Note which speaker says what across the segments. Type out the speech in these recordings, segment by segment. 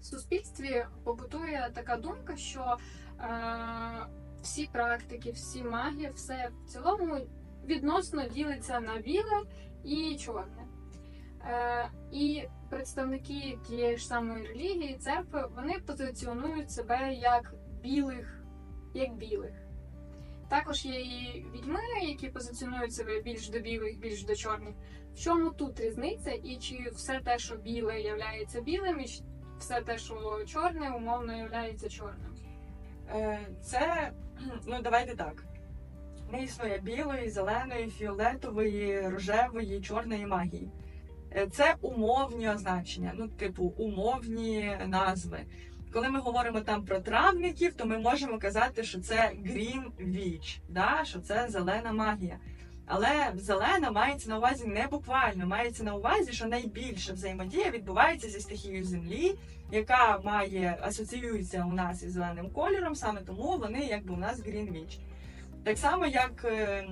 Speaker 1: В суспільстві побутує така думка, що е, всі практики, всі магії, все в цілому відносно ділиться на біле і чорне. Е, і представники тієї ж самої релігії, церкви, вони позиціонують себе як білих, як білих. Також є і відьми, які позиціонують себе більш до білих, більш до чорних. В чому тут різниця? І чи все те, що біле, являється білим, і все те, що чорне, умовно являється чорним?
Speaker 2: Е, Це, ну давайте так. Не існує білої, зеленої, фіолетової, рожевої, чорної магії. Е, Це умовні означення, ну, типу, умовні назви. Коли ми говоримо там про травників, то ми можемо казати, що це Green Witch, да? що це зелена магія. Але зелена мається на увазі не буквально, мається на увазі, що найбільша взаємодія відбувається зі стихією землі, яка має асоціюється у нас із зеленим кольором, саме тому вони якби у нас Green Так само, як е,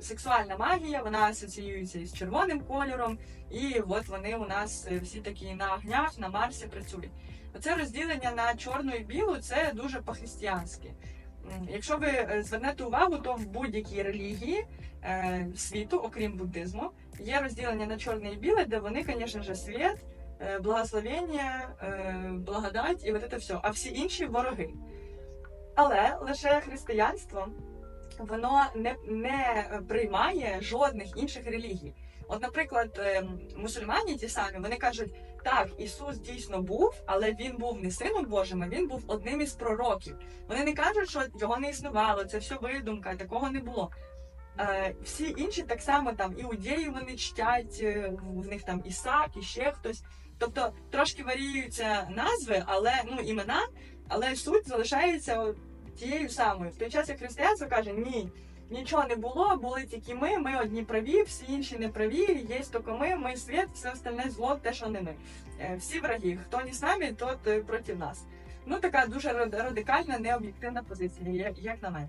Speaker 2: сексуальна магія, вона асоціюється із червоним кольором, і от вони у нас е, всі такі на огнях, на Марсі працюють. Оце розділення на чорну і білу це дуже по-християнськи. Якщо ви е, звернете увагу, то в будь-якій релігії е, світу, окрім буддизму, є розділення на чорне і біле, де вони, звісно ж, світ, е, благословення, благодать і от це все. А всі інші вороги. Але лише християнство воно не, не приймає жодних інших релігій. От, наприклад, ем, мусульмані ті самі вони кажуть, так, Ісус дійсно був, але він був не сином Божим, а він був одним із пророків. Вони не кажуть, що його не існувало, це все видумка, такого не було. Е, всі інші так само там іудеї вони чтять, е, в них там Ісак, і ще хтось. Тобто трошки варіюються назви, але ну імена, але суть залишається тією самою. В той час, як християнство каже, ні, нічого не було, були тільки ми, ми одні праві, всі інші не праві, є тільки ми, ми світ, все остальне зло, те, що не ми. Е, Всі враги, хто не з нами, тот е, проти нас. Ну така дуже радикальна, необ'єктивна позиція, як- як на мене.